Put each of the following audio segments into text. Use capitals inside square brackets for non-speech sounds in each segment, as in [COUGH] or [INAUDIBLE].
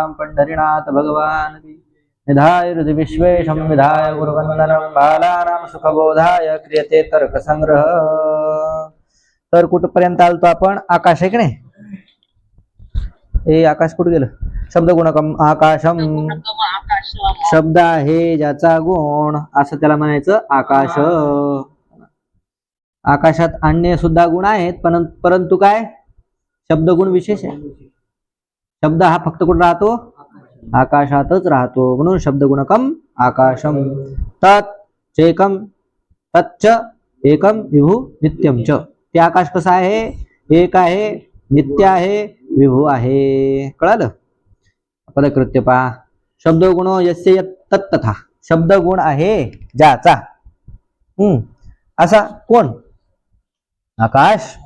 राम पंढरीनाथ भगवान निधाय हृदय विश्वेशं विधाय गुरुवंदनं बालानां सुखबोधाय क्रियते तर्कसंग्रह। तर कुठपर्यंत आलतो आपण? आकाश आहे की नाही? ए आकाश कुठं गेलं? शब्द गुणकम आकाशम। शब्द आहे ज्याचा गुण असं त्याला म्हणायचं आकाश. आकाशात अन्य सुद्धा गुण आहेत पण परंतु काय? शब्द गुण विशेष आहे. शब्द हा फक्त कुठं राहतो? आकाशातच राहतो. म्हणून शब्द गुणकम आकाशम. तत् चेकम तच्च एकम विभू नित्यम च. ते आकाश कसं आहे? एक आहे नित्य आहे विभू आहे. कळालं? पदकृत्य पहा. शब्द गुण यस्य यत् तत्तथा शब्द गुण आहे ज्याचा. हम्म. असा कोण? आकाश.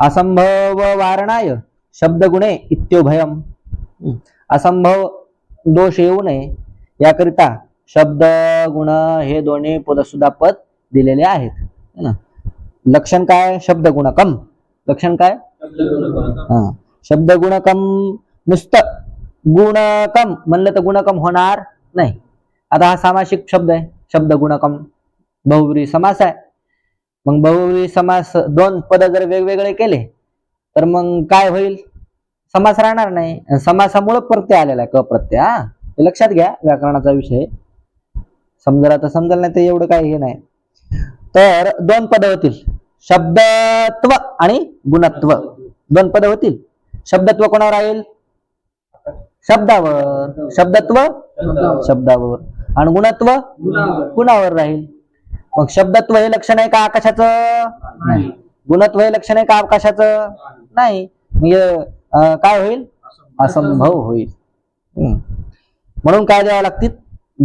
असंभव वारणाय. शब्द गुणे इत्योभयम. असंभव दोष येऊ नये याकरिता शब्द गुण हे दोन्ही पदसुद्धा पद दिलेले आहेत ना? लक्षण काय? शब्द गुणकम लक्षण काय? हा शब्द गुणकम नुसतं गुणकम म्हणलं तर गुणकम होणार नाही. आता हा सामासिक शब्द आहे शब्द गुणकम बहुव्री समास आहे. मग बहुव्री समास दोन पद जर वेगवेगळे केले तर मग काय होईल? समास राहणार नाही. समासामुळे प्रत्यय आलेला आहे क प्रत्यय हा लक्षात घ्या व्याकरणाचा विषय. समजला तर समजलं नाही तर एवढं काही हे नाही. तर दोन पद होतील. शब्दत्व आणि गुणत्व. दोन पद होतील. शब्दत्व कोणावर राहील? शब्दावर. शब्दत्व? शब्दावर. आणि गुणत्व? गुणावर राहील? मग शब्दत्व हे लक्षण आहे का आकाशाचं? नाही. गुणत्व हे लक्षण आहे का आकाशाचं? नाही. म्हणजे काय होईल? असंभव होईल. म्हणून काय द्यावं लागतील?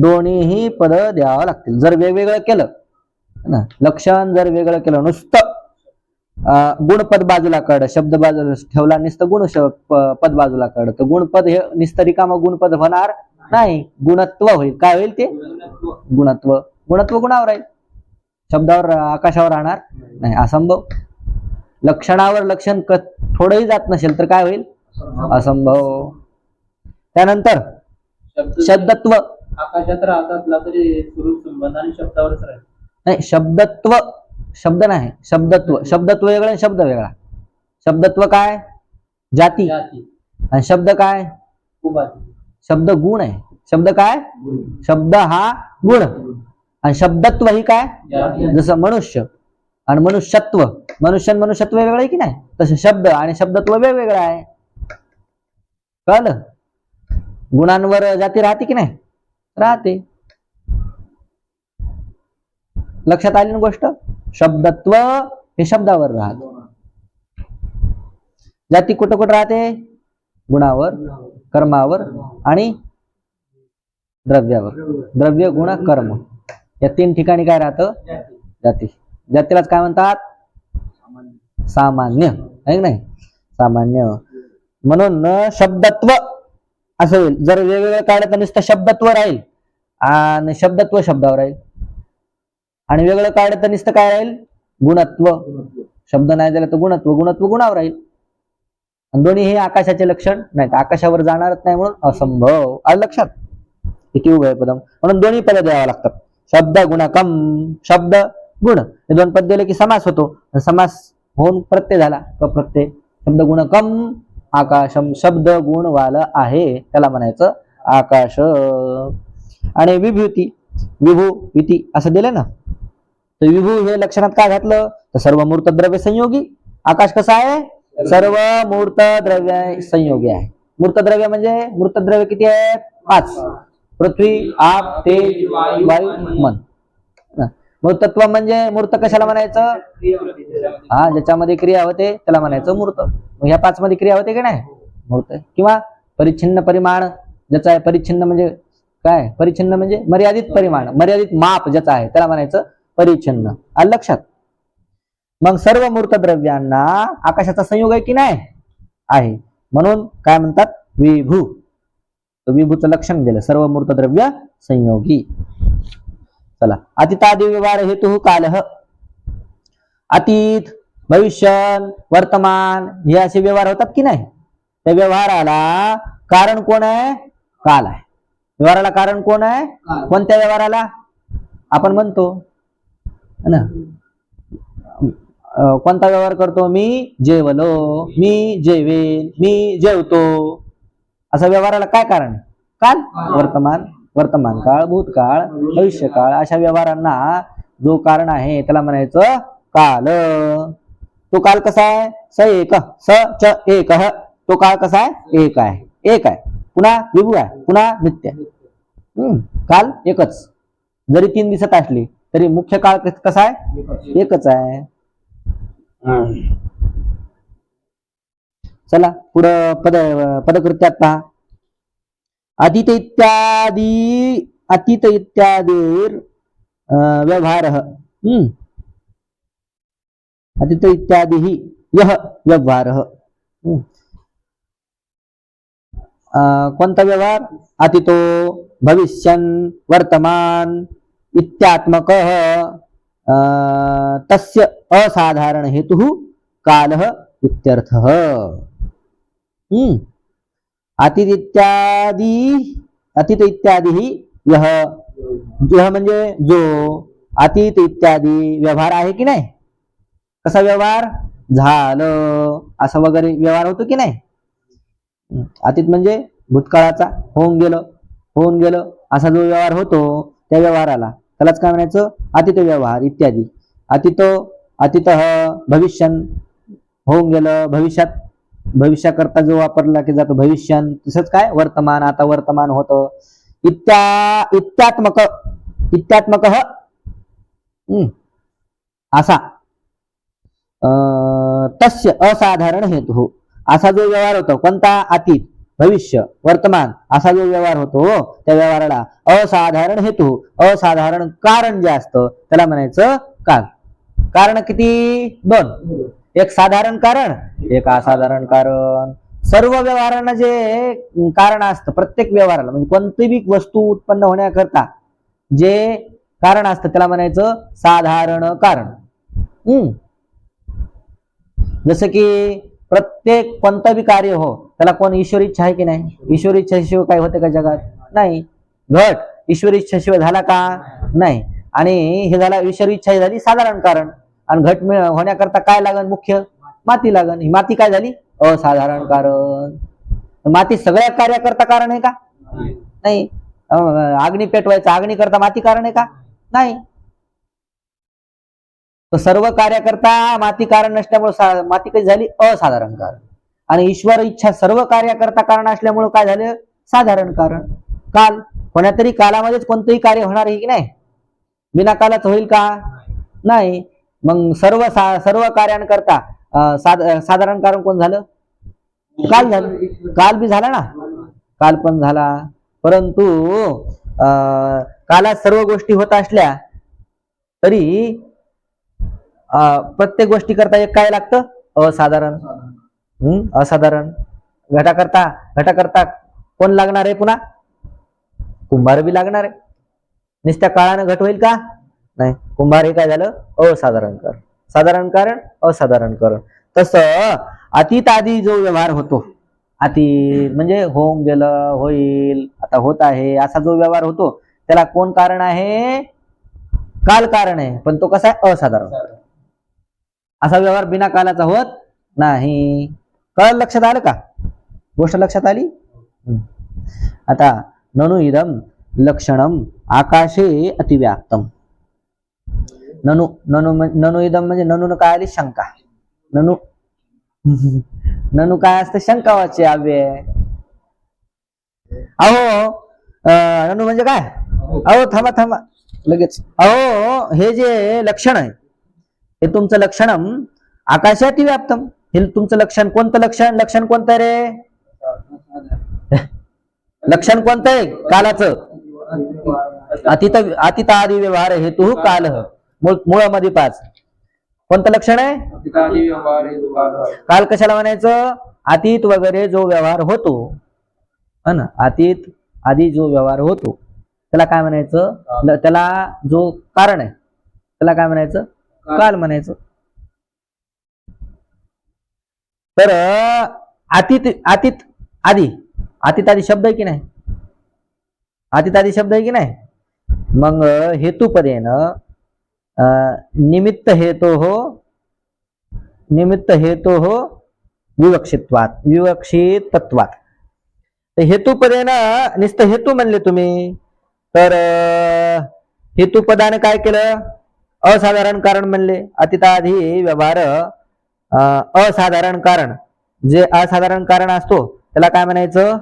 दोन्हीही पद द्यावं लागतील. जर वेगवेगळं केलं ना? लक्षण जर वेगळं केलं नुसतं गुणपद बाजूला कड शब्द बाजूला ठेवला नुसतं गुण पद बाजूला कड तर गुणपद हे नुसतं रिकामं गुणपद होणार नाही. गुणत्व होईल. काय होईल ते? गुणत्व. गुणत्व गुणावर आहे शब्दावर आकाशावर राहणार नाही. असंभव. लक्षणावर लक्षण थोडंही जात नसेल तर काय होईल? असंभव. त्यानंतर शब्दत्व. आकाशात राहत असला तरी स्वरूप संबंध आणि शब्दावरच राहील. नाही शब्दत्व शब्द नाही शब्दत्व. शब्दत्व. वेगळं आणि शब्द वेगळा. शब्दत्व काय? जाती. जाती. आणि शब्द काय? शब्द गुण आहे. शब्द काय? शब्द हा गुण. आणि शब्दत्व ही काय? जसं मनुष्य. आणि मनुष्यत्व. मनुष्य आणि मनुष्यत्व वेगळं आहे की नाही? तसं शब्द आणि शब्दत्व वेगवेगळं आहे. कळलं? गुणांवर जाती राहते की नाही? राहते. लक्षात आली ना गोष्ट? शब्दत्व हे शब्दावर राहत. जाती कुठं कुठं राहते? गुणावर कर्मावर आणि द्रव्यावर. द्रव्य गुण कर्म. या तीन ठिकाणी काय राहतं? जाती. जातीलाच काय म्हणतात? सामान्य. आहे नाही? सामान्य. म्हणून न शब्दत्व असं होईल. जर वेगवेगळं काढलं तर नुसतं शब्दत्व राहील. आणि शब्दत्व शब्दावर राहील. आणि वेगळं काढलं तर नुसतं काय राहील? गुणत्व. शब्द नाही दिला तर गुणत्व. गुणत्व गुणावर राहील. आणि दोन्ही हे आकाशाचे लक्षण नाही तर आकाशावर जाणारच नाही म्हणून असंभव. आलं लक्षात? किती उभय पदम. म्हणून दोन्ही पद द्यावं लागतात. शब्द गुणकम. शब्द गुण. हे दोन पद दिले की समास होतो. समास होऊन प्रत्यय झाला. क प्रत्यय शब्द गुणकम आकाशम शब्द गुण वाल आहे. त्याला म्हणायचं आकाश. आणि विभूती विभू इति असं दिलं ना? तर विभू हे लक्षणात काय घातलं? तर सर्व मूर्त द्रव्य संयोगी. आकाश कसा आहे? सर्व मूर्त द्रव्य संयोगी आहे. मूर्त द्रव्य म्हणजे मूर्त द्रव्य किती आहे पाच. पृथ्वी आप तेज वायू मन. मूर्तत्व म्हणजे मूर्त कशाला म्हणायचं? हा ज्याच्यामध्ये क्रिया होते त्याला म्हणायचं मूर्त. मग ह्या पाच मध्ये क्रिया होते की नाही? मूर्त. किंवा परिच्छिन्न परिमाण ज्याचा आहे परिच्छिन्न म्हणजे काय? परिच्छिन्न म्हणजे मर्यादित परिमाण मर्यादित माप ज्याचा आहे त्याला म्हणायचं परिच्छिन्न. आलं लक्षात? मग सर्व मूर्त द्रव्यांना आकाशाचा संयोग आहे की नाही? आहे. म्हणून काय म्हणतात? विभू. विभूचं लक्षण दिलं. सर्व मूर्त द्रव्य संयोगी. चला. अतितादि व्यवहार हेतु कालह अतीत भविष्य वर्तमान हे असे व्यवहार होतात की नाही? त्या व्यवहाराला कारण कोण आहे? काल आहे. व्यवहाराला कारण कोण आहे? काल. कोणत्या व्यवहाराला? आपण म्हणतो. ना? कोणता व्यवहार करतो? मी जेवलो मी जेवेन मी जेवतो. असा व्यवहाराला काय कारण? काल. वर्तमान. वर्तमान काळ भूतकाळ भविष्यकाळ अशा व्यवहारांना जो कारण आहे त्याला म्हणायचं काल. तो काल कसा आहे? स एक स च एक तो काळ कसा आहे? एक आहे. एक आहे. पुन्हा विभू आहे. पुन्हा नित्य. हम्म. काल एकच. जरी तीन दिसत असली तरी मुख्य काळ कसा आहे? एकच आहे. चला पुढं पद पदकृत्यात पहा. अतीत इत्यादी अतीत इत्यादी व्यवहार। हम्म। अतीत इत्यादी यह व्यवहार कोणता व्यवहार? अतितो भविष्यन वर्तमान इत्यात्मक तस्य असाधारण हेतु काल इत्यर्थ। अतिथ इत्यादी अतिथ इत्यादी यह यह म्हणजे जो अतीत इत्यादी व्यवहार आहे की नाही? कसा व्यवहार? झालं असं वगैरे व्यवहार होतो की नाही? अतीत म्हणजे भूतकाळाचा होऊन गेलं होऊन गेलं असा जो व्यवहार होतो त्या व्यवहाराला. त्यालाच काय म्हणायचं? अतिथ व्यवहार इत्यादी. अतिथ अतित भविष्यन होऊन गेलं भविष्यात भविष्याकरता जो वापरला की जातो भविष्यन तसंच काय? वर्तमान आता वर्तमान होतं. इत्या इत्यात्मक इत्यात्मक हम्म. असा. अं, तस्य असाधारण हेतू असा जो व्यवहार होतो कोणता? अतीत भविष्य वर्तमान असा जो व्यवहार होतो हो, त्या व्यवहाराला असाधारण हेतू असाधारण कारण जे असतं त्याला म्हणायचं काल. कारण किती? दोन. एक साधारण कारण एक असाधारण कारण. सर्व व्यवहारांना जे कारण असतं प्रत्येक व्यवहाराला म्हणजे कोणतीही वस्तू उत्पन्न होण्याकरता जे कारण असतं त्याला म्हणायचं साधारण कारण. हम्म. जसं की प्रत्येक कोणतं बी कार्य हो त्याला कोण ईश्वर इच्छा आहे की नाही? ईश्वर इच्छाशिवाय काय होते का जगात? नाही. घट ईश्वर इच्छाशिवाय झाला का? नाही. आणि हे झाला ईश्वर इच्छा झाली साधारण कारण. आणि घट मिळ- होण्याकरता काय लागण मुख्य? माती लागन. ही माती काय झाली? असाधारण कारण. माती सगळ्या कार्याकरता कारण आहे का? नाही. अग्नी पेटवायचं अग्नी करता माती कारण आहे का? नाही. सर्व कार्याकरता माती कारण नसल्यामुळे सा- माती कशी झाली? असाधारण कारण. आणि ईश्वर इच्छा सर्व कार्याकरता कारण असल्यामुळे काय झालं? साधारण कारण. काल कोण्यातरी कालामध्येच कोणतंही कार्य होणार आहे की नाही? बिना कालाच होईल का? नाही. मग सर्व सा- सर्व कार्यांकरता साध- साधारण कारण कोण झालं? काल झालं. काल बी झाला ना? काल पण झाला. परंतु अं, कालात सर्व गोष्टी होत असल्या तरी अं, प्रत्येक गोष्टी करता एक काय लागतं? असाधारण. हम्म असाधारण. घटाकरता घटाकरता कोण लागणार आहे पुन्हा? कुंभार बी लागणार आहे. नुसत्या काळानं घट होईल का? नाही. कुंभार हे काय झालं? असाधारण कारण साधारण कारण असाधारण कारण तसं अतीत आधी जो व्यवहार होतो अतीत म्हणजे होऊन गेलं होईल आता होत आहे असा जो व्यवहार होतो त्याला कोण कारण आहे? काल कारण आहे पण तो कसा आहे? असाधारण. असा व्यवहार बिना कालाचा होत नाही. कळ लक्षात आलं का? गोष्ट लक्षात आली? आता ननु इदम लक्षणम आकाशे अतिव्याप्तम. ननु ननु ननु इदम म्हणजे ननु काय आली शंका? ननु? ननु काय असतं शंकावाचे अव्यय अहो ननु म्हणजे काय? अहो. थांबा थांबा. लगेच. अहो हे जे लक्षण आहे हे तुमचं लक्षणम आकाशाती व्याप्तम. हे तुमचं लक्षण कोणतं लक्षण? लक्षण कोणतं रे? लक्षण कोणतं आहे? कालाचं. अतित अतित आदी व्यवहार हेतू काल. मुळामध्ये पाच. कोणतं लक्षण आहे? काल कशाला म्हणायचं? अतीत वगैरे जो व्यवहार होतो. है ना? अतीत आधी जो व्यवहार होतो. त्याला काय म्हणायचं? त्याला जो कारण आहे त्याला काय म्हणायचं? काल. म्हणायचं. तर अतीत अतीत आधी अतितादी शब्द आहे की नाही? अतितादी शब्द आहे की नाही? मग हेतुपदेन निमित्त हेतो हो निमित्त हेतो हो विवक्षित्वात विवक्षितत्वात. हेतुपदेनं निस्त हेतू म्हणले तुम्ही. तर अं, हेतुपदाने काय केलं? असाधारण कारण म्हणले. अतिताधी व्यवहार असाधारण कारण. जे असाधारण कारण असतो त्याला काय म्हणायचं?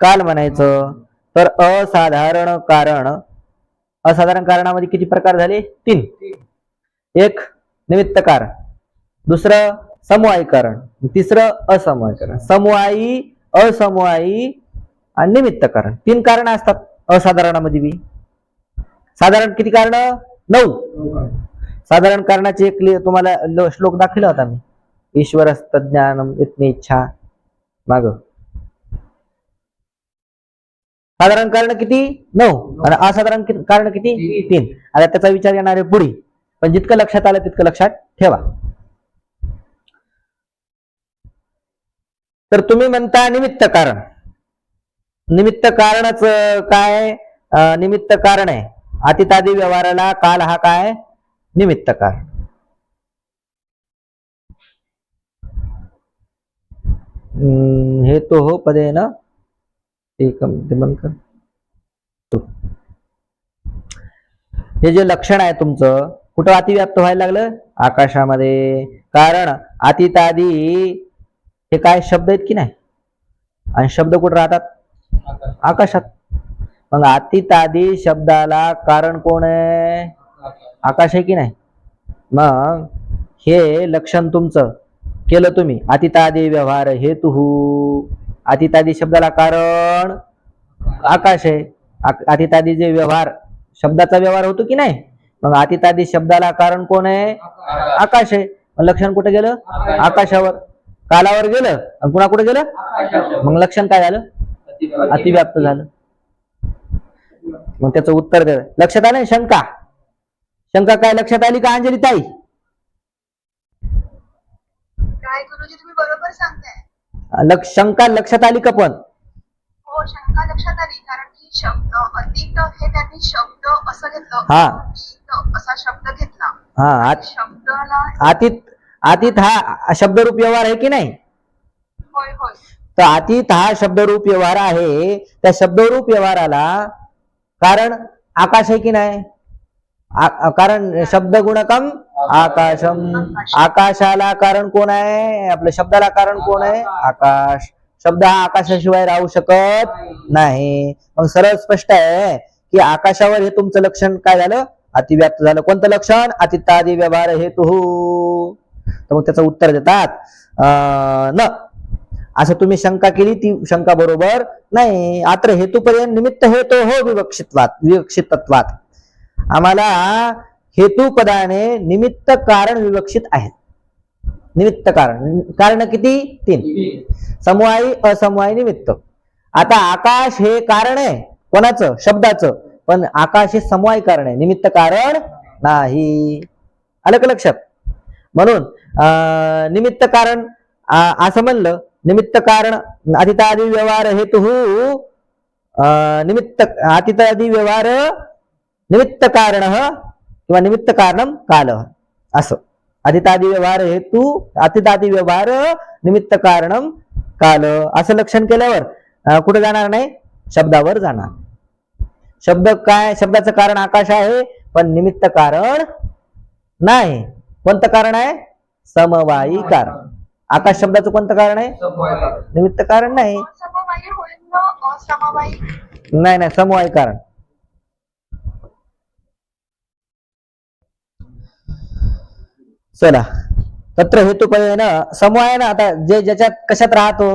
काल म्हणायचं. तर असाधारण कारण असाधारण कारणामध्ये किती प्रकार झाले? तीन. एक निमित्त कारण दुसरं समवायी कारण तिसरं असमवायी कारण समवायी असमवायी आणि निमित्त कारण तीन कारण असतात असाधारणामध्ये बी. साधारण किती कारण? नऊ. साधारण कारणाचे एक तुम्हाला श्लोक दाखविला होता मी. ईश्वर ज्ञान इतनी इच्छा माग. साधारण कारण किती? नऊ. आणि असाधारण कारण किती? तीन. आता त्याचा विचार येणार आहे पुढे. पण जितकं लक्षात आलं तितकं लक्षात ठेवा. तर तुम्ही म्हणता निमित्त कारण. निमित्त कारणच काय? निमित्त कारण आहे. अतितादी व्यवहाराला काल हा काय? निमित्त कारण. हे तो हो पदे ना. एकम ते बंद कर हे जे लक्षण आहे तुमचं कुठं अतिव्याप्त व्हायला लागलं? आकाशामध्ये. कारण अतितादी हे काय शब्द आहेत की नाही? आणि शब्द कुठं राहतात? आकाशात. मग अतितादी शब्दाला कारण कोण आहे? आकाश आहे की नाही? मग हे लक्षण तुमचं. केलं तुम्ही. अतितादी व्यवहार हेतु अतितादी शब्दाला कारण आकाश आहे. अतितादी जे व्यवहार शब्दाचा व्यवहार होतो की नाही? मग अतितादी शब्दाला कारण कोण आहे? आकाश आहे. मग लक्षण कुठे गेलं? आकाशावर. कालावर गेलं. आणि पुन्हा कुठे गेलं? मग लक्षण काय झालं? अतिव्याप्त झालं. मग त्याचं उत्तर दे. लक्षात आलं शंका? शंका काय? लक्षात आली का अंजली ताई काय गुरुजी तुम्ही बरोबर सांगताय. लक्ष शंका लक्षात आली का पण? हो शंका लक्षात आली कारण की शब्द अतीत हे त्यांनी शब्द असं घेतलं. हा. असा शब्द घेतला. हा आत- शब्दाला अतीत अतीत हा शब्दरूप व्यवहार आहे की नाही? होय होय. तर अतीत हा शब्दरूप व्यवहार आहे. त्या शब्दरूप व्यवहाराला कारण आकाश आहे की नाही? कारण शब्द गुणकम आकाशम. आकाशाला कारण कोण आहे? आपल्या शब्दाला कारण कोण आहे? आकाश. शब्द हा आकाशाशिवाय राहू शकत नाही. मग सरळ स्पष्ट आहे की आकाशावर हे तुमचं लक्षण काय झालं? अतिव्याप्त झालं. कोणतं लक्षण? अतितादी व्यवहार हेतू. तर मग त्याचं उत्तर देतात न. असं तुम्ही शंका केली ती शंका बरोबर नाही. आत्र हेतुपर्यंत निमित्त हेतो हो विवक्षित्वात विवक्षितत्वात आम्हाला हेतुपदाने निमित्त कारण विवक्षित आहेत. निमित्त कारण. कारण किती? तीन. समवायी असमवायी निमित्त. आता आकाश हे कारण आहे. कोणाचं? शब्दाचं. पण आकाश हे समवाय कारण आहे. निमित्त कारण नाही. आलं का लक्षात? म्हणून अं, निमित्त कारण असं म्हणलं निमित्त कारण अतितादी व्यवहार हेतु अं, निमित्त अतितादी व्यवहार निमित्त कारण किंवा निमित्त कारणम काल. असं. अतितादी व्यवहार हेतू अतितादी व्यवहार निमित्त कारणम काल. असं लक्षण केल्यावर कुठे जाणार नाही? शब्दावर जाणार. शब्द काय शब्दाचं कारण आकाश आहे पण निमित्त कारण नाही. कोणतं कारण आहे? समवायी कारण. आकाश शब्दाचं कोणतं कारण आहे? निमित्त कारण. नाही. नाही नाही समवायी कारण. चला. तत्र हेतू ना समूह आहे ना आता जे ज्याच्यात कशात राहतो?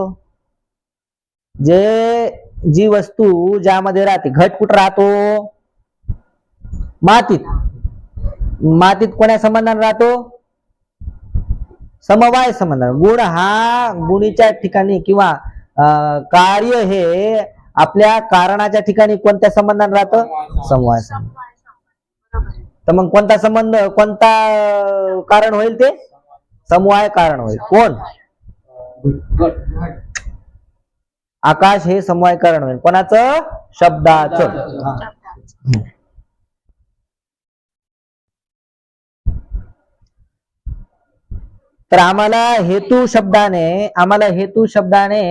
जे जी वस्तू ज्यामध्ये राहते घट कुठं राहतो? मातीत. मातीत कोण्या संबंधाने राहतो? समवाय संबंध गुण हा गुणीच्या ठिकाणी किंवा अं, कार्य हे आपल्या कारणाच्या ठिकाणी कोणत्या संबंधाने राहतं? समवाय संबंध. तर मग कोणता संबंध कोणता कारण होईल ते? समवाय कारण होईल. कोण? आकाश हे समवायकरण होईल. कोणाचं? शब्दाचं. तर आम्हाला हेतू शब्दाने आम्हाला हेतू शब्दाने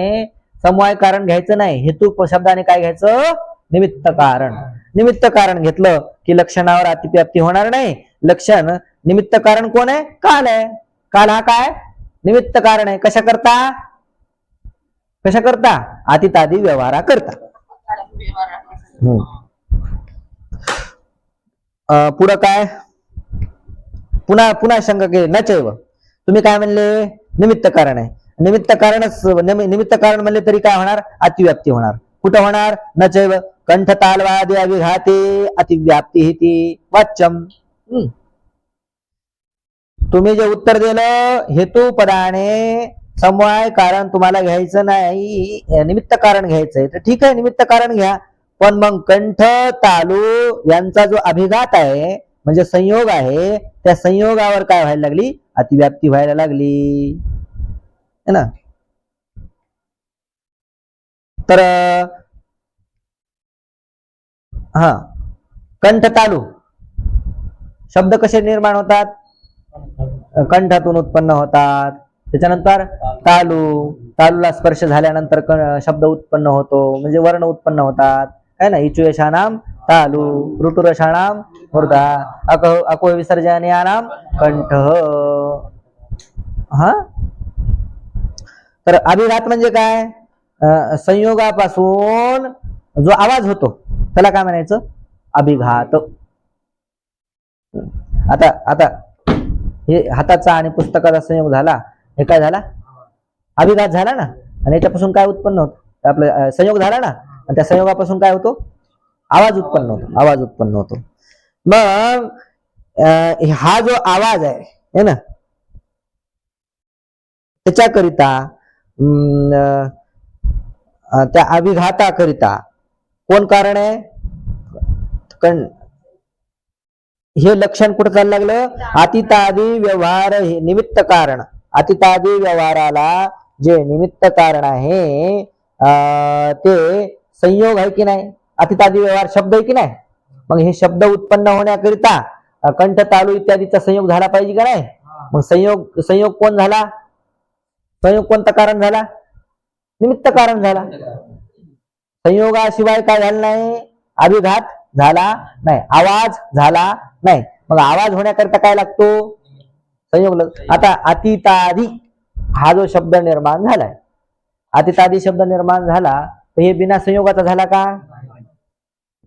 समवाय कारण घ्यायचं नाही. हेतू शब्दाने काय घ्यायचं? निमित्त कारण. निमित्त कारण घेतलं की लक्षणावर अतिव्याप्ती होणार नाही. लक्षण निमित्त कारण कोण आहे? काल आहे. काल हा काय? निमित्त कारण आहे. कशा करता? कशा करता? अतितादी व्यवहारा करता. हम्म. अं, पुढं काय? पुन्हा पुन्हा शंका केली. न चैव. तुम्ही काय म्हणले? निमित्त कारण आहे. निमित्त कारणच निमित्त कारण म्हणले तरी काय होणार? अतिव्याप्ती होणार. कुठं होणार? न चैव. कंठ तालवादी अविघाते अतिव्याप्ती ही ती वाच्यम. तुम्ही जे उत्तर दिलं हेतू पदाने समवाय कारण तुम्हाला घ्यायचं नाही निमित्त कारण घ्यायचंय तर ठीक आहे निमित्त कारण घ्या. पण मग कंठ तालू यांचा जो अभिघात आहे म्हणजे संयोग आहे त्या संयोगावर काय व्हायला लागली? अतिव्याप्ती व्हायला लागली. है ना? तर हा. कंठ तालू शब्द कसे निर्माण होतात? कंठातून उत्पन्न होतात. त्याच्यानंतर तालू तालूला स्पर्श झाल्यानंतर क- शब्द उत्पन्न होतो. म्हणजे वर्ण उत्पन्न होतात. है ना? इचुयशानाम तालू ऋतुरशानाम मृदा अक अको विसर्जनानाम कंठ. हा? तर अभिघात म्हणजे काय? अं, संयोगापासून जो आवाज होतो त्याला काय म्हणायचं? अभिघात. आता आता हे हाताचा आणि पुस्तकाचा संयोग झाला हे काय झाला? अभिघात झाला ना? आणि याच्यापासून काय उत्पन्न होत? आपलं संयोग झाला ना? आणि त्या संयोगापासून काय होतो? आवाज उत्पन्न होतो आवाज उत्पन्न होतो. मग हा जो आवाज आहे है ना? त्याच्याकरिता अं, त्या अभिघाताकरिता कोण कारण आहे? हे लक्षण कुठं चालू लागलं? अतितादी व्यवहार हे निमित्त कारण. अतितादी व्यवहाराला जे निमित्त कारण आहे ते संयोग आहे की नाही? अतितादी व्यवहार शब्द आहे की नाही? मग हे शब्द उत्पन्न होण्याकरिता कंठ तालू इत्यादीचा संयोग झाला पाहिजे का नाही? मग संयोग संयोग कोण झाला? संयोग कोणतं कारण झाला? निमित्त कारण झाला. संयोगाशिवाय काय झालं नाही? अभिघात झाला नाही. आवाज झाला नाही. मग आवाज होण्याकरता काय लागतो? संयोग लाग- आता अतितादी हा जो शब्द निर्माण झालाय. अतितादी शब्द निर्माण झाला तर हे बिना संयोगाचा झाला का?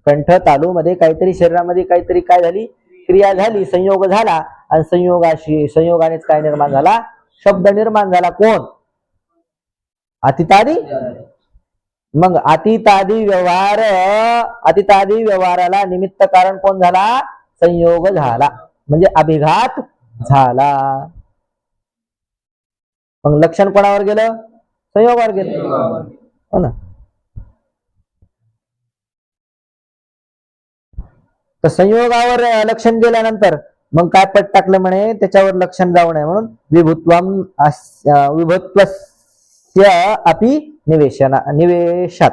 कंठ तालू मध्ये काहीतरी शरीरामध्ये काहीतरी काय झाली? क्रिया झाली संयोग झाला आणि संयोगाशी संयोगानेच काय निर्माण झाला? शब्द निर्माण झाला. कोण? अतितादी? मग अतितादी व्यवहार अतितादी व्यवहाराला निमित्त कारण कोण झाला? संयोग झाला. म्हणजे अभिघात झाला. मग लक्षण कोणावर गेलं? संयोगावर गेलं. हो ना? तर संयोगावर लक्षण गेल्यानंतर मग काय पट टाकलं म्हणे? त्याच्यावर लक्षण जाऊ नये म्हणून विभुत्वम अस- विभुत्वस्य अपि निवेशना निवेशात.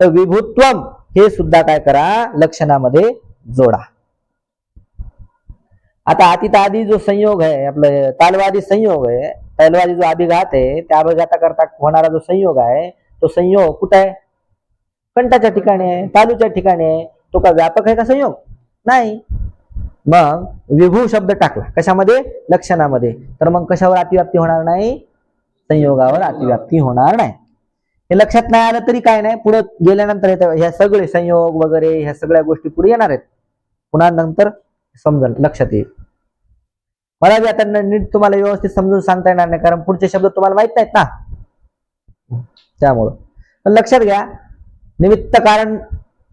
तर विभुत्वम हे सुद्धा काय करा लक्षणामध्ये जोडा. आता अतितादी जो संयोग आहे आपलं तालवादी संयोग आहे तालवादी जो अभिघात आहे त्या अभिघाताकरता होणारा जो संयोग आहे तो संयोग कुठं आहे? कंठाच्या ठिकाणी आहे तालूच्या ठिकाणी आहे तो का व्यापक आहे का संयोग? नाही. मग विभू शब्द टाकला. कशामध्ये? लक्षणामध्ये. तर मग कशावर अतिव्याप्ती होणार नाही? संयोगावर अतिव्याप्ती होणार नाही. हे लक्षात नाही आलं तरी काय नाही. पुढे गेल्यानंतर ह्या सगळे संयोग वगैरे ह्या सगळ्या गोष्टी पुढे येणार आहेत. पुन्हा नंतर समजल लक्षात येईल. मला बी आता नीट तुम्हाला व्यवस्थित समजून सांगता येणार नाही कारण पुढचे शब्द तुम्हाला माहीत नाहीत ना. त्यामुळं. पण लक्षात घ्या निमित्त कारण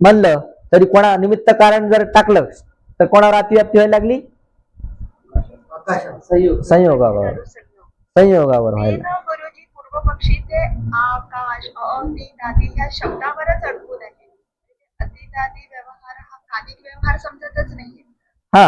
म्हणलं तरी कोणा निमित्त कारण जर टाकलं तर कोणावर अतिव्याप्ती व्हायला लागली? संयोग. संयोगावर. संयोगावर व्हायला पक्षी ते आकाश अतिदादी या शब्दावरच अडकून आहे. अतिदादी व्यवहार हा कालिक व्यवहार समजतच नाहीये. हा.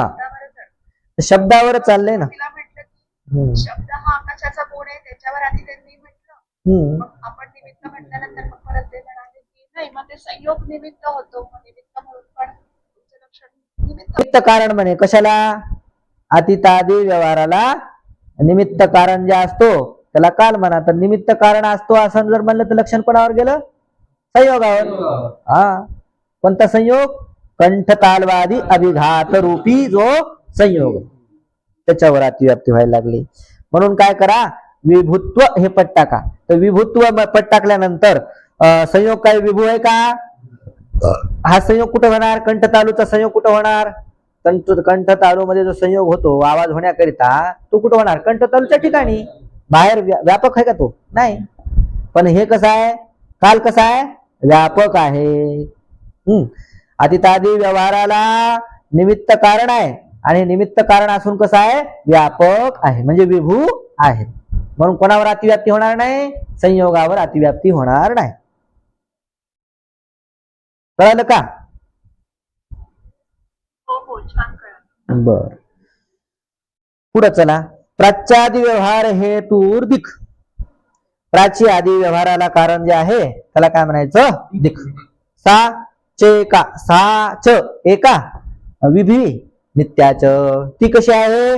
शब्दावर चाललंय ना. तिला म्हटलं की. शब्द हा आकाशाचा कोण आहे त्याच्यावर आधी त्यांनी म्हटलं. आपण निमित्त म्हटल्यानंतर मग परत ते म्हणाले की नाही मग ते संयोग निमित्त होतो. मग निमित्त म्हणून पण निमित्त कारण म्हणे कशाला? अतितादी व्यवहाराला निमित्त कारण जे असतो त्याला काल म्हणा तर निमित्त कारण असतो असं जर म्हणलं तर लक्षण कोणावर गेलं? संयोगावर. हा. कोणता संयोग? कंठ तालवादी अभिघात रूपी जो संयोग. त्याच्यावर अतिव्याप्ती व्हायला लागली. म्हणून काय करा? विभुत्व हे पट टाका. तर विभुत्व पट टाकल्यानंतर संयोग काय? विभू आहे का? हा संयोग कुठं होणार? कंठ तालूचा संयोग कुठं होणार? कंठ कंठ तालू मध्ये जो संयोग होतो आवाज होण्याकरिता तो कुठं होणार? कंठ तालूच्या ठिकाणी. बाहेर व्या- व्यापक आहे का तो? नाही. पण हे कसं आहे? काल कसा आहे? व्यापक आहे. हम्म. अतितादी व्यवहाराला निमित्त कारण आहे. आणि निमित्त कारण असून कसं आहे? व्यापक आहे. म्हणजे विभू आहे. म्हणून कोणावर अतिव्याप्ती होणार नाही? संयोगावर अतिव्याप्ती होणार नाही. कळालं का? हो हो बर. पुढे चला. प्राच्यादी व्यवहार हेतूर दिख. प्राची आदी व्यवहाराला कारण जे आहे त्याला काय म्हणायचं? दिख. सा च एका. सा च एका. विभी नित्याच. ती कशी आहे?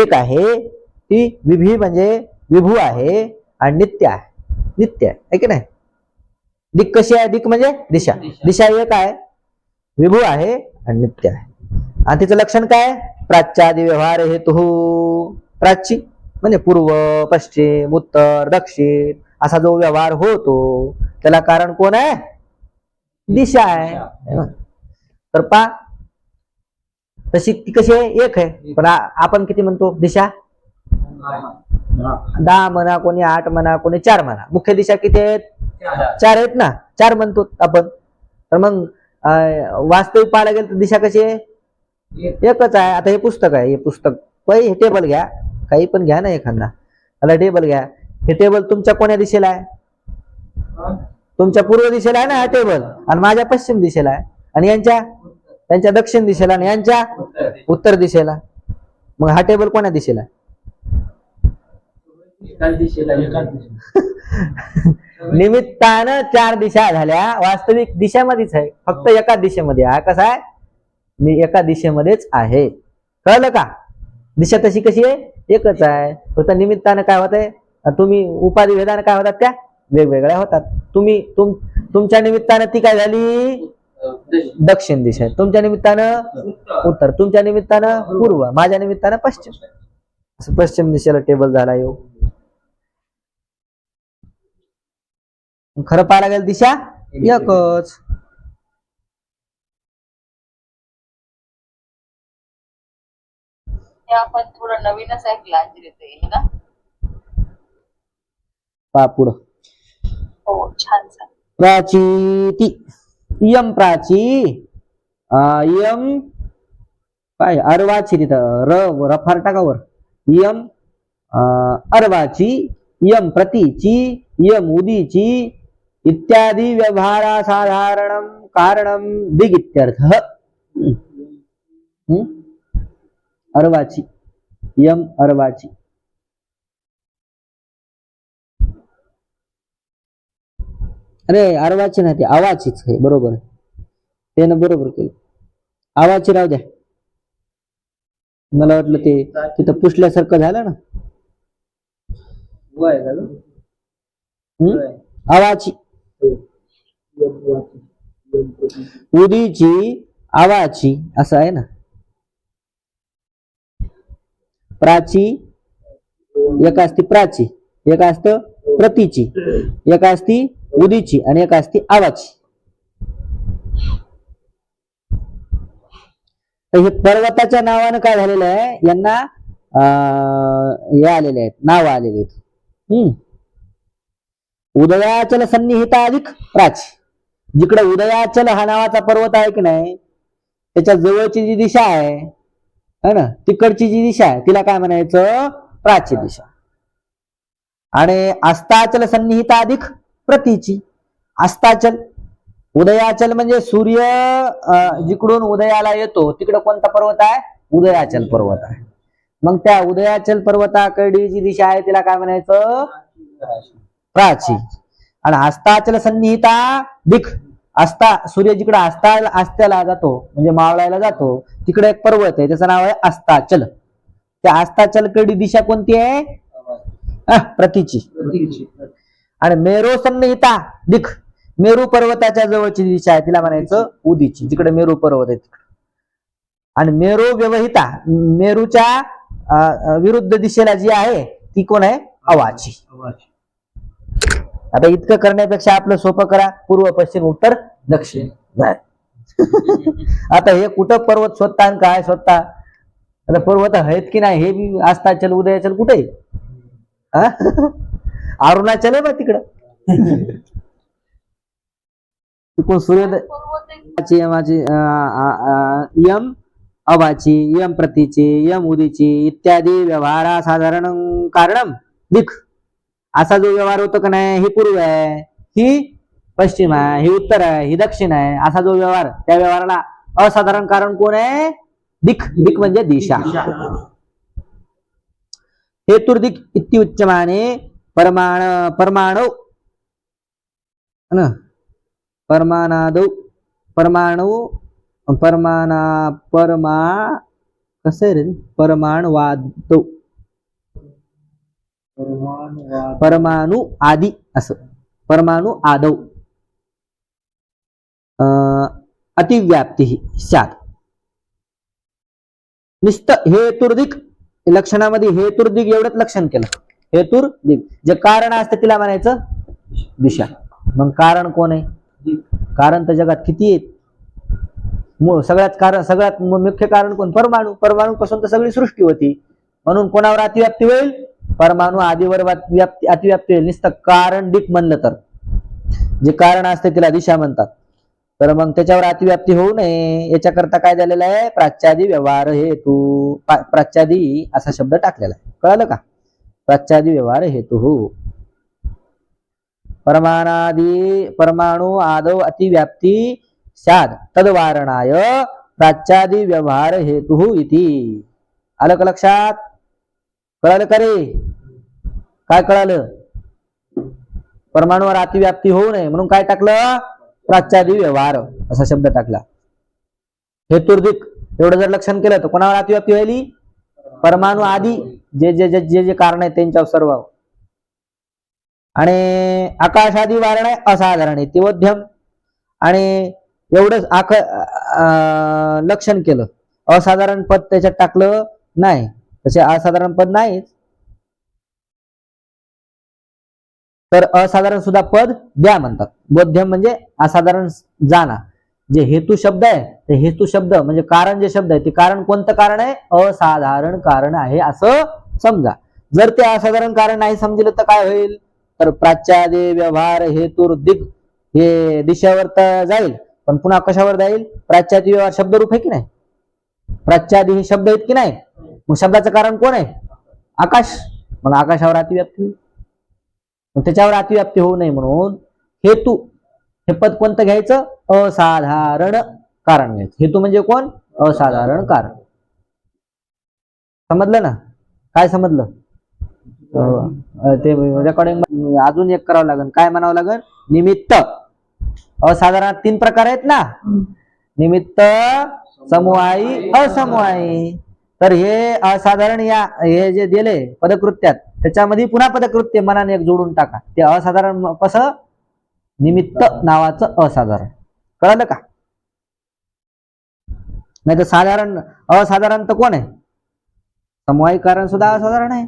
एक आहे. ती विभी म्हणजे विभू आहे आणि नित्य आहे. नित्य आहे की नाही? दिक कशी आहे? दिक म्हणजे दिशा. दिशा एक आहे विभू आहे आणि नित्य आहे. आणि तिचं लक्षण काय? प्राच्यादी व्यवहार हेतु प्राची म्हणजे पूर्व पश्चिम उत्तर दक्षिण असा जो व्यवहार होतो त्याला कारण कोण आहे? दिशा आहे? तर पा तशी ती कशी आहे? एक आहे. पण आपण किती म्हणतो? दिशा? दहा. म्हणा कोणी आठ म्हणा कोणी चार म्हणा. मुख्य दिशा किती आहेत? चार. आहेत ना. चार म्हणतो आपण. तर मग वास्तविक पाहायला गेलं तर दिशा कशी आहे? एकच आहे. आता हे पुस्तक आहे. हे पुस्तक पै हे टेबल घ्या. काही पण घ्या ना एखादा. त्याला टेबल घ्या. हे टेबल तुमच्या कोण्या दिशेला आहे? तुमच्या पूर्व दिशेला आहे ना हा टेबल आणि माझ्या पश्चिम दिशेला आहे. आणि यांच्या? त्यांच्या दक्षिण दिशेला आणि यांच्या उत्तर दिशेला. मग हा टेबल कोण्या दिशेला [LAUGHS] निमित्तानं चार दिशा झाल्या. वास्तविक दिशेमध्येच आहे. फक्त एका दिशेमध्ये. हा कसा आहे? मी एका दिशेमध्येच आहे. कळलं का? दिशा तशी कशी आहे? एकच आहे. फक्त निमित्तानं काय होत आहे तुम्ही उपाधी भेदानं काय होतात त्या? वेगवेगळ्या होतात. तुम्ही तुम तुमच्या निमित्तानं ती काय झाली? दक्षिण दिशा तुमच्या निमित्तानं उत्तर. तुमच्या निमित्तानं पूर्व. माझ्या निमित्तानं पश्चिम. पश्चिम दिशेला टेबल झाला येऊ खरं पाहायला गेलं दिशा एकच. हे आपण थोडं नवीनच ना? पा पुढं. हो छान छान. प्राचीती यम प्राची. यम काय अर्वाची तिथं. र रफार टाकावर यम अं, अर्वाची यम प्रतीची यम उदीची इत्यादी व्यवहारा साधारण कारणम दिग इत्यर्थ हम्म? अर्वाची यम अर्वाची. अरे अर्वाची नाही ती आवाचीच आहे बरोबर त्यानं बरोबर केलं. आवाची राहू द्या. मला वाटलं ते तिथं पुसल्यासारखं झालं ना. आवाची. उदीची आवाची असं आहे ना? प्राची एक असती प्राची एक असतं प्रतीची एक असती उदीची आणि एक असती आवाची. तर हे पर्वताच्या नावानं काय झालेलं आहे? यांना अं, हे आलेले आहेत नाव आलेले आहेत. हम्म. उदयाचल सन्निहिता अधिक प्राची. जिकडे उदयाचल हा नावाचा पर्वत आहे की नाही त्याच्या जवळची जी दिशा आहे है ना? तिकडची जी दिशा आहे तिला काय म्हणायचं? प्राची दिशा. आणि अस्ताचल संनिहिता अधिक प्रतीची. अस्ताचल उदयाचल म्हणजे सूर्य अं, जिकडून उदयाला येतो तिकडे कोणता पर्वत आहे? उदयाचल पर्वत आहे. मग त्या उदयाचल पर्वताकडे जी दिशा आहे तिला काय म्हणायचं? प्राची. आणि हस्ताचल सन्निहिता दिख आस्था सूर्य जिकडे आस्था आस्त्याला जातो म्हणजे मावळायला जातो तिकडे एक पर्वत आहे त्याचं नाव आहे अस्ताचल त्या अस्ताचलकडे दिशा कोणती आहे? प्रतीची. आणि मेरू संहिता दिख. मेरू पर्वताच्या जवळची दिशा आहे तिला म्हणायचं उदीची जिकडे मेरू पर्वत आहे तिकडे. आणि मेरू व्यवहिता मेरूच्या अं, विरुद्ध दिशेला जी आहे ती कोण आहे? अवाची. आवाज. आता इतकं करण्यापेक्षा आपलं सोपं करा पूर्व पश्चिम उत्तर दक्षिण. झालं. [LAUGHS] आता हे कुठं पर्वत स्वतः आणि काय स्वतः? आता पर्वत आहेत की नाही हे बी आस्ताचल उदयाचल कुठे? [LAUGHS] अरुणाचल आहे बा तिकडं. [LAUGHS] तिकडून सूर्योदय अं, यम अवाची यम प्रतीची यम उदीची इत्यादी व्यवहारा साधारण कारणम दिख असा जो व्यवहार होतो का नाही ही पूर्व आहे ही पश्चिम आहे ही उत्तर आहे ही दक्षिण आहे असा जो व्यवहार त्या व्यवहाराला असाधारण कारण कोण आहे? दिख दिक म्हणजे दिशा. हेतुर्दिक इति उच्चमाने परमाण परमाणु न? परमानादौ परमाणु परमाना परमा कसं रे? परमाणवाद परमाणुवाद. परमाणु आदी असं. परमाणु आदौ. अं, अतिव्याप्ती स्यात. निस्त हेतुर्दिक लक्षणामध्ये हेतुर्दिक एवढंच लक्षण केलं. हेतुर्दिक. जे कारण असतं तिला म्हणायचं दिशा. मग कारण कोण आहे? कारण तर जगात किती आहेत? सगळ्यात कारण सगळ्यात मुख्य कारण कोण? परमाणू. परमाणू पासून तर सगळी सृष्टी होती. म्हणून कोणावर अतिव्याप्ती होईल? परमाणू आधीवर व्याप्ती अतिव्याप्ती होईल. नुसतं कारण डिक म्हणलं तर. जे कारण असते तिला दिशा म्हणतात. तर मग त्याच्यावर अतिव्याप्ती होऊ नये. याच्याकरता काय झालेलं आहे? प्राच्यादी व्यवहार हेतू. प्राच्यादी असा शब्द टाकलेला आहे. कळालं का? प्राच्यादी व्यवहार हेतू. हो परमाणादी परमाणु आदव अतिव्याप्ती साध. तद्वारणाय प्राच्यादी व्यवहार हेतु इति. आलं का लक्षात? कळालं का रे? काय कळालं? परमाणूवर अतिव्याप्ती होऊ नये म्हणून काय टाकलं? प्राच्यादी व्यवहार असा शब्द टाकला. हेतुर्दिक एवढं जर लक्षण केलं तर कोणावर अतिव्याप्ती व्हायली? परमाणू आधी जे जे जे जे जे कारण आहे त्यांच्यावर सर्व. आणि आकाश आदी वारण आहे असाधारण आहे ते मध्यम आणि एवढंच आख लक्षण केलं. असाधारण पद त्याच्यात टाकलं नाही. तसे असाधारण पद नाहीच तर असाधारण सुद्धा पद द्या म्हणतात. बोध्यम म्हणजे असाधारण जाणा. जे हेतू शब्द आहे ते हेतू शब्द म्हणजे कारण जे शब्द आहे ते कारण कोणतं कारण आहे? असाधारण कारण आहे असं समजा. जर ते असाधारण कारण नाही समजलं तर काय होईल? तर प्राच्यादे व्यवहार हेतुर दिग हे दिशेवर तर जाईल. पण पुन्हा कशावर जाईल? प्राच्यादी व्यवहार शब्दरूप आहे की नाही? प्राच्यादी हे शब्द आहेत की नाही? मग शब्दाचं कारण कोण आहे? आकाश. मग आकाशावर अतिव्याप्ती. मग त्याच्यावर अतिव्याप्ती होऊ नये म्हणून हेतू. हे पद कोणतं घ्यायचं? असाधारण कारण घ्यायचं. हेतू म्हणजे कोण? असाधारण कारण. समजलं ना? काय समजलं? ते रेकॉर्डिंग अजून एक करावं लागेल. काय म्हणावं लागेल? निमित्त. असाधारण तीन प्रकार आहेत ना? निमित्त समूहाई असमूहाई तर हे असाधारण या हे जे दिले पदकृत्यात त्याच्यामध्ये पुन्हा पदकृत्य मनाने एक जोडून टाका. ते असाधारण कसं? निमित्त नावाचं असाधारण. कळलं का? नाही तर साधारण असाधारण तर कोण आहे? समूहाई कारण सुद्धा असाधारण आहे.